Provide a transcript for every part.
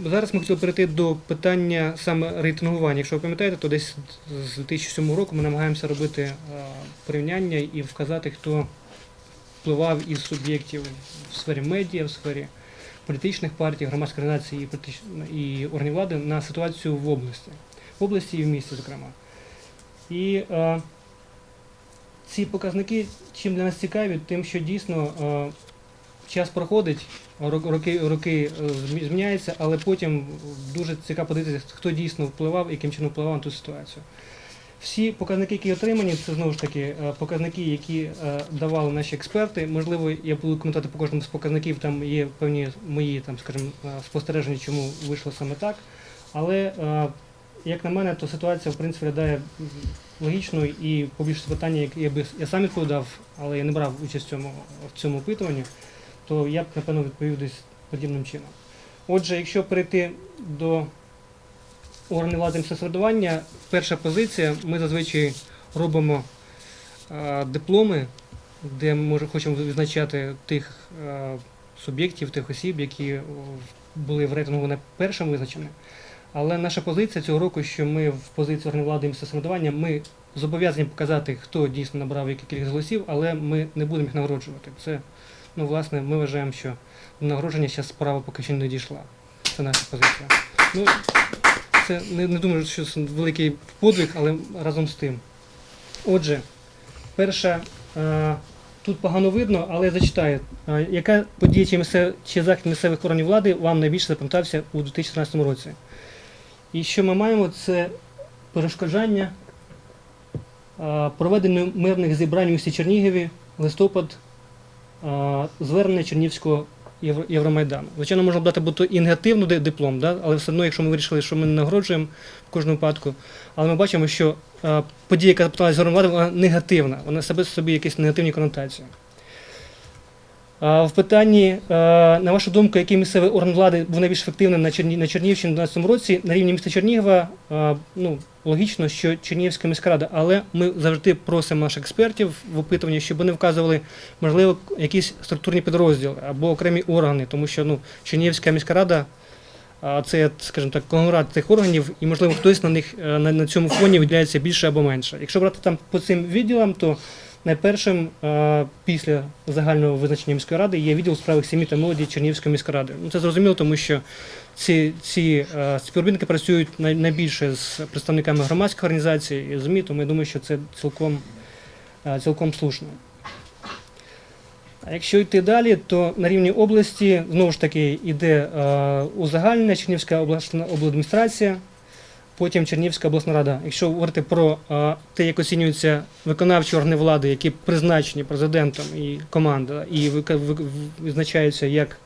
Зараз ми хотіли перейти до питання саме рейтингування. Якщо ви пам'ятаєте, то десь з 2007 року ми намагаємося робити е, порівняння і вказати, хто впливав із суб'єктів в сфері медіа, в сфері політичних партій, громадських організацій і, органів влади на ситуацію в області, в області і в місті, зокрема. І е, ці показники чим для нас цікаві, тим, що дійсно е, час проходить, роки, роки е, зміняються, але потім дуже цікаво подивитися, хто дійсно впливав, і яким чином впливав на ту ситуацію. Всі показники, які отримані, це знову ж таки е, показники, які е, давали наші експерти. Можливо, я буду коментувати по кожному з показників, там є певні мої там, скажімо, спостереження, чому вийшло саме так. Але, як на мене, то ситуація в принципі виглядає м, логічно і по більшості питання, які я би я сам відповідав, але я не брав участь в цьому, в цьому опитуванні, то я б напевно відповів десь подібним чином. Отже, якщо перейти до органів влади місцевого самоврядування, перша позиція, ми зазвичай робимо е, дипломи, де ми хочемо відзначати тих е, суб'єктів, тих осіб, які були в рейтингу не першим визначені. Але наша позиція цього року, що ми в позиції органів влади і ми зобов'язані показати, хто дійсно набрав яку кількість голосів, але ми не будемо їх нагороджувати. Це, ну, власне, ми вважаємо, що до нагородження зараз справа поки що не дійшла. Це наша позиція. Ну, це не, не думаю, що це великий подвиг, але разом з тим. Отже, перша, е, тут погано видно, але зачитаю. Е, яка подія чи, місцев, чи захід місцевих органів влади вам найбільше запам'ятався у 2014 році? І що ми маємо, це перешкоджання е, проведенню мирних зібрань у місті Чернігові, листопад, звернення Чернівського Євромайдану. Звичайно, можна дати бути і негативну диплом, да? але все одно, якщо ми вирішили, що ми не нагороджуємо в кожному випадку, але ми бачимо, що е, подія, яка запиталася з громади, вона негативна, вона себе собі якісь негативні конотації. В питанні, е, на вашу думку, який місцевий орган влади був найбільш ефективним на, Черні, на Чернігівщині в 2012 році, на рівні міста Чернігова, е, ну, логічно, що Чернігівська міська рада, але ми завжди просимо наших експертів в опитуванні, щоб вони вказували, можливо, якісь структурні підрозділи або окремі органи, тому що ну, Чернігівська міська рада а, це, скажімо так, конгломерат цих органів, і, можливо, хтось на них е, на, на цьому фоні виділяється більше або менше. Якщо брати там по цим відділам, то найпершим е, після загального визначення міської ради є відділ у справах сім'ї та молоді Чернігівської міської ради. Ну, це зрозуміло, тому що ці, ці е, співробітники працюють най, найбільше з представниками громадських організацій і ЗМІ, тому я думаю, що це цілком, е, цілком слушно. А якщо йти далі, то на рівні області знову ж таки йде узагальнення Чернівська обласна обладміністрація, потім Чернівська обласна рада. Якщо говорити про те, як оцінюються виконавчі органи влади, які призначені президентом і команда, і визначаються як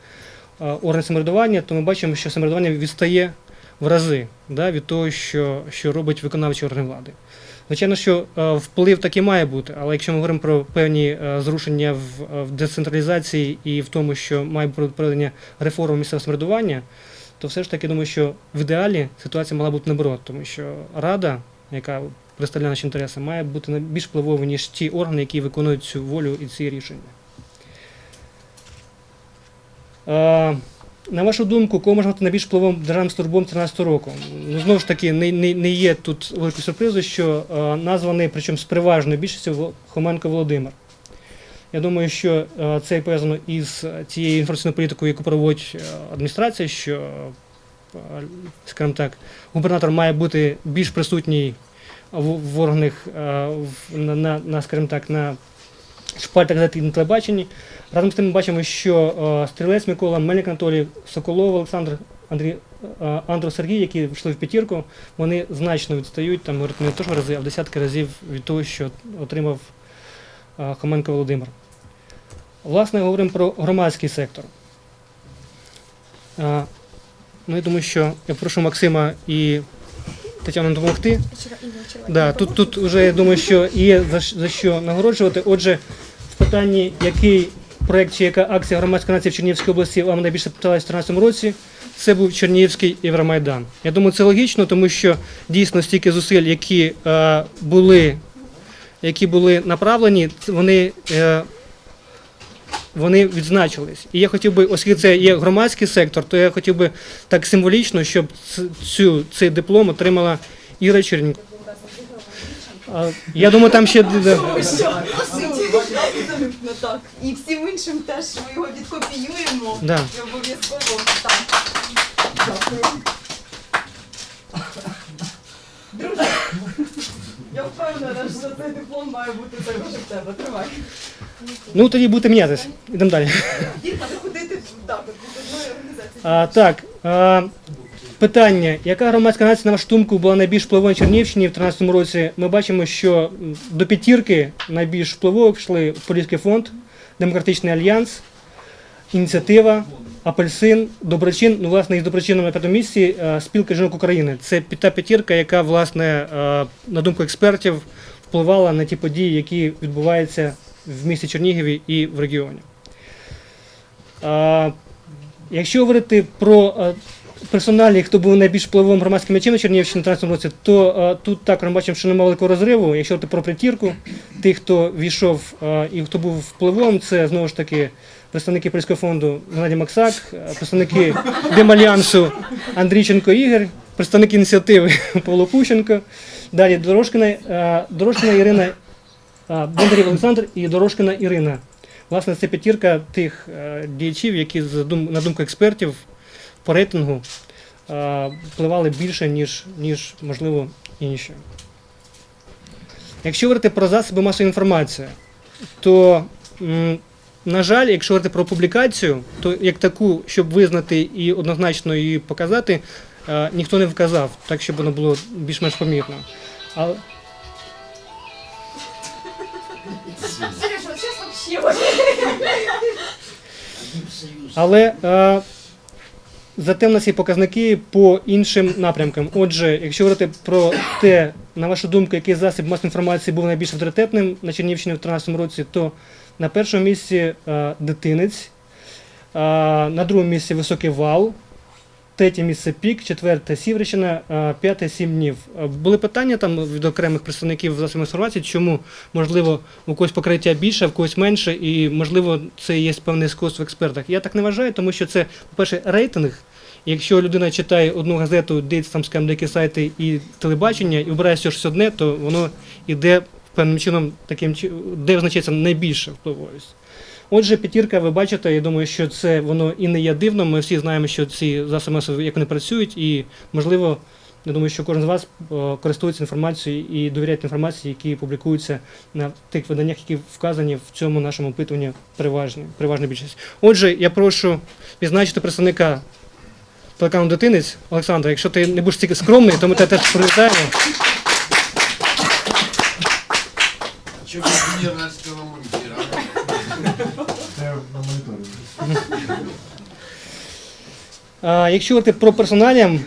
органи самоврядування, то ми бачимо, що самоврядування відстає в рази да, від того, що, що робить виконавчі органи влади. Звичайно, що вплив таки має бути, але якщо ми говоримо про певні зрушення в децентралізації і в тому, що має бути проведення реформи місцевого самоврядування, то все ж таки думаю, що в ідеалі ситуація мала бути наоборот, тому що рада, яка представляє наші інтереси, має бути більш впливовою, ніж ті органи, які виконують цю волю і ці рішення. Е, на вашу думку, кого може бути найбільш впливовим державним службом 2013 року? Ну, знову ж таки, не, не, не є тут великою сюрпризу, що е, названий, причому з переважною більшістю, Хоменко Володимир. Я думаю, що е, це пов'язано із тією інформаційною політикою, яку проводить е, адміністрація, що, е, скажімо так, губернатор має бути більш присутній в, органах, на, на, скажімо так, на шпальтах і на телебаченні. Разом з тим ми бачимо, що стрілець Микола, Мельник Анатолій, Соколов Олександр, Андрій, Андро Сергій, які вийшли в п'ятірку, вони значно відстають, там не то в рази, а в десятки разів від того, що отримав Хоменко Володимир. Власне, говоримо про громадський сектор. Е, Ну, я думаю, що я прошу Максима і Тетяну допомогти. Да, тут, тут вже я думаю, що є за, за що нагороджувати. Отже, в питанні, який проєкт чи яка акція громадської нації в Чернігівській області вам найбільше питалась в 2013 році, це був Чернігівський Євромайдан. Я думаю, це логічно, тому що дійсно стільки зусиль, які е, були, які були направлені, вони е, вони відзначились. І я хотів би, оскільки це є громадський сектор, то я хотів би так символічно, щоб цю, цей диплом отримала Іра Черненко. Я думаю, там ще так. І всім іншим теж ми його відкопіюємо. да. І обов'язково так. Дякую. Я впевнена, що цей диплом має бути також і в тебе. Тримай. Ну тоді будете мінятися. Ідемо далі. Їхати ходити так, від одної організації. А, так, а, питання. Яка громадська нація, на вашу думку, була найбільш впливовою на Чернівщині в 2013 році? Ми бачимо, що до п'ятірки найбільш впливових йшли Поліський фонд, Демократичний альянс, ініціатива, Апельсин, Доброчин. Ну, власне, із Доброчином на п'ятому місці е, спілка жінок України. Це та п'ятірка, яка, власне, е, на думку експертів, впливала на ті події, які відбуваються в місті Чернігові і в регіоні. Якщо говорити про е, персоналі, хто був найбільш впливовим громадським м'ячем на Чернігівщині в 2013 році, то е, тут також ми бачимо, що немає великого розриву. Якщо говорити про притірку, тих, хто війшов е, і хто був впливовим, це знову ж таки представники Польського фонду Геннадій Максак, представники Демальянсу Андрійченко Ігор, представники ініціативи Павло Пущенко, далі Дорожкина, е, Ірина, е, Бондарів Олександр і Дорожкина Ірина. Власне, це п'ятірка тих е, діячів, які на думку експертів по рейтингу впливали більше, ніж, ніж можливо, інші. Якщо говорити про засоби масової інформації, то, на жаль, якщо говорити про публікацію, то як таку, щоб визнати і однозначно її показати, е, ніхто не вказав, так щоб воно було більш-менш помітно. Але, Але е, зате в нас є показники по іншим напрямкам. Отже, якщо говорити про те, на вашу думку, який засіб масової інформації був найбільш авторитетним на Чернівщині в 2013 році, то на першому місці е, дитинець, е, на другому місці високий вал, третє місце пік, четверте Сіврищина, е, п'яте сім днів. Були питання там від окремих представників засобів інформації, чому можливо у когось покриття більше, а в когось менше, і можливо це є певний скос в експертах. Я так не вважаю, тому що це, по-перше, рейтинг. Якщо людина читає одну газету, дивиться там скажімо, деякі сайти і телебачення, і вибирає щось одне, то воно йде певним чином таким де визначається найбільша впливовість. Отже, п'ятірка, ви бачите, я думаю, що це воно і не є дивно. Ми всі знаємо, що ці засоби як вони працюють, і можливо, я думаю, що кожен з вас е, користується інформацією і довіряє інформації, які публікуються на тих виданнях, які вказані в цьому нашому опитуванні переважні, переважна більшість. Отже, я прошу відзначити представника телеканалу дитинець Олександра. Якщо ти не будеш тільки скромний, то ми тебе теж привітаємо. Че генеральского мундира? Якщо говорити про персоналіям,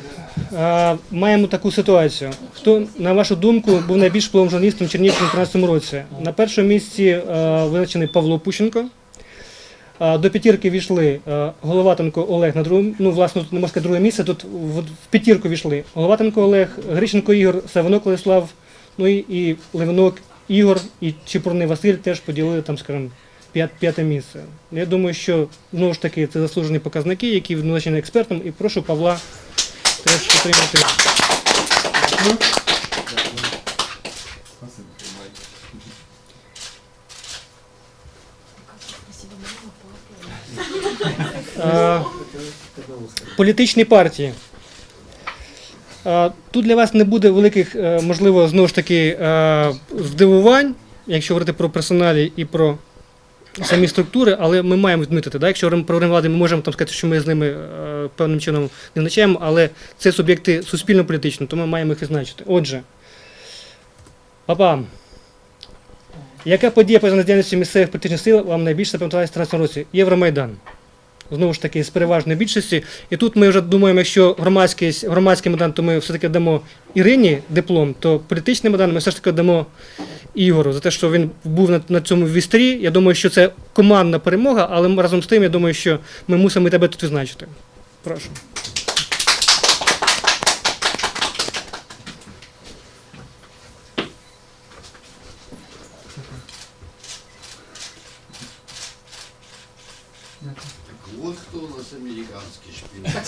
маємо таку ситуацію. Хто, на вашу думку, був найбільш впливовим журналістом в Чернігівському 2013 році? На першому місці визначений Павло Пущенко. До п'ятірки війшли Головатенко Олег на другому, ну, власне, тут не можна сказати друге місце, тут в, в п'ятірку війшли Головатенко Олег, Грищенко Ігор, Савинок Владислав, ну і, і Левинок Ігор і Чепурний Василь теж поділили там, скажімо, п'яте місце. Я думаю, що знову ж таки це заслужені показники, які визначені експертом, і прошу Павла теж отримати. Е, Політичні партії. Е, Тут для вас не буде великих, е, можливо, знову ж таки, е, здивувань, якщо говорити про персоналі і про самі структури, але ми маємо відмітити, да? якщо говоримо про влади, ми можемо там сказати, що ми з ними певним чином не визначаємо, але це суб'єкти суспільно-політичні, то ми маємо їх відзначити. Отже, папа, яка подія пов'язана з діяльністю місцевих політичних сил вам найбільше запам'яталася в 2013 році? Євромайдан. Знову ж таки, з переважної більшості. І тут ми вже думаємо, якщо громадський, громадський медан, то ми все-таки дамо Ірині диплом, то політичний медан ми все ж таки дамо Ігору за те, що він був на, на цьому вістрі. Я думаю, що це командна перемога, але разом з тим, я думаю, що ми мусимо тебе тут відзначити. Прошу.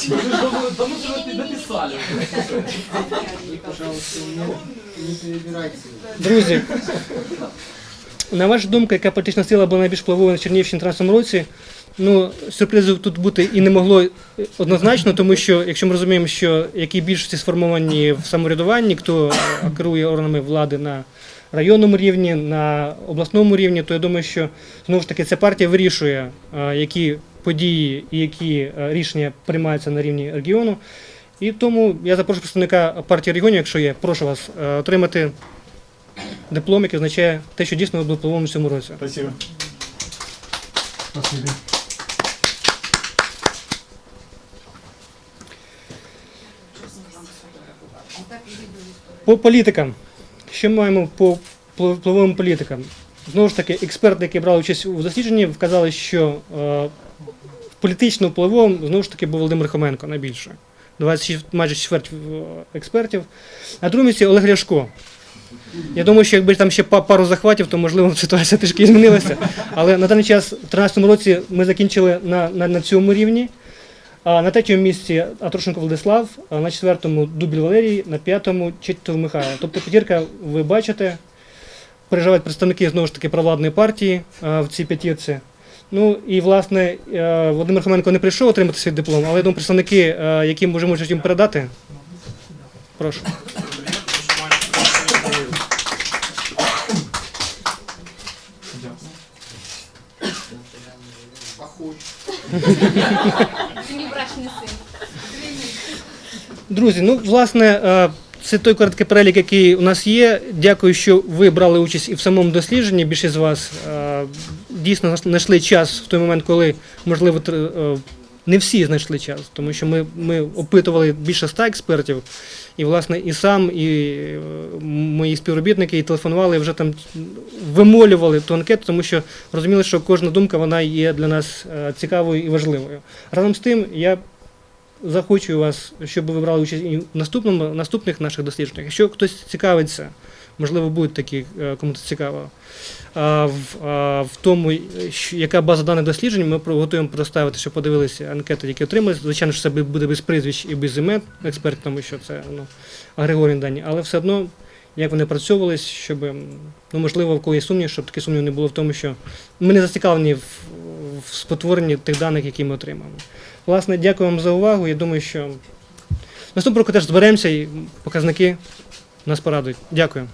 Вы же давно давно же напи- написали. Пожалуйста, не, не перебирайте. Друзі, на вашу думку, яка політична сила була найбільш впливовою на Чернігівщині в 13 році? Ну, сюрпризів тут бути і не могло однозначно, тому що якщо ми розуміємо, що які більшості сформовані в самоврядуванні, хто е, керує органами влади на районному рівні, на обласному рівні, то я думаю, що знову ж таки ця партія вирішує, е, які події і які е, рішення приймаються на рівні регіону. І тому я запрошую представника партії регіонів, якщо є, прошу вас е, отримати диплом, який означає те, що дійсно ви були впливовим в цьому році. Спасибо. Спасибо. По політикам. Що ми маємо по впливовим політикам? Знову ж таки, експерти, які брали участь у дослідженні, вказали, що е, політично впливовим знову ж таки був Володимир Хоменко найбільше. 26, майже чверть е, експертів. На другому місці Олег Ляшко. Я думаю, що якби там ще пару захватів, то можливо ситуація трішки змінилася. Але на даний час, в 2013 році, ми закінчили на, на, на цьому рівні. А на третьому місці Атрошенко Владислав, а на четвертому Дубіль Валерій, на п'ятому Читов Михайло. Тобто п'ятірка, ви бачите, переживають представники знову ж таки провладної партії в цій п'ятірці. Ну і власне е, Володимир Хоменко не прийшов отримати свій диплом, але я думаю, представники, е, які може можуть їм передати. Прошу. Друзі, ну власне, е, це той короткий перелік, який у нас є. Дякую, що ви брали участь і в самому дослідженні. Більшість з вас е, дійсно знайшли час в той момент, коли можливо е, не всі знайшли час, тому що ми, ми опитували більше ста експертів, і власне і сам, і е, мої співробітники і телефонували, і вже там вимолювали ту анкету, тому що розуміли, що кожна думка вона є для нас цікавою і важливою. Разом з тим, я захочую вас, щоб ви брали участь і в наступному, наступних наших дослідженнях. Якщо хтось цікавиться, можливо, будуть такі, е, кому це цікаво, в, в тому, яка база даних досліджень, ми готуємо представити, щоб подивилися анкети, які отримали. Звичайно, що це буде без прізвищ і без імен експертів, тому що це ну, агрегорні дані, але все одно. Як вони працьовувались, щоб ну можливо, кого є сумнів, щоб такий сумнів не було в тому, що ми не зацікавлені в, в спотворенні тих даних, які ми отримаємо. Власне, дякую вам за увагу. Я думаю, що наступного року теж зберемося і показники нас порадують. Дякую.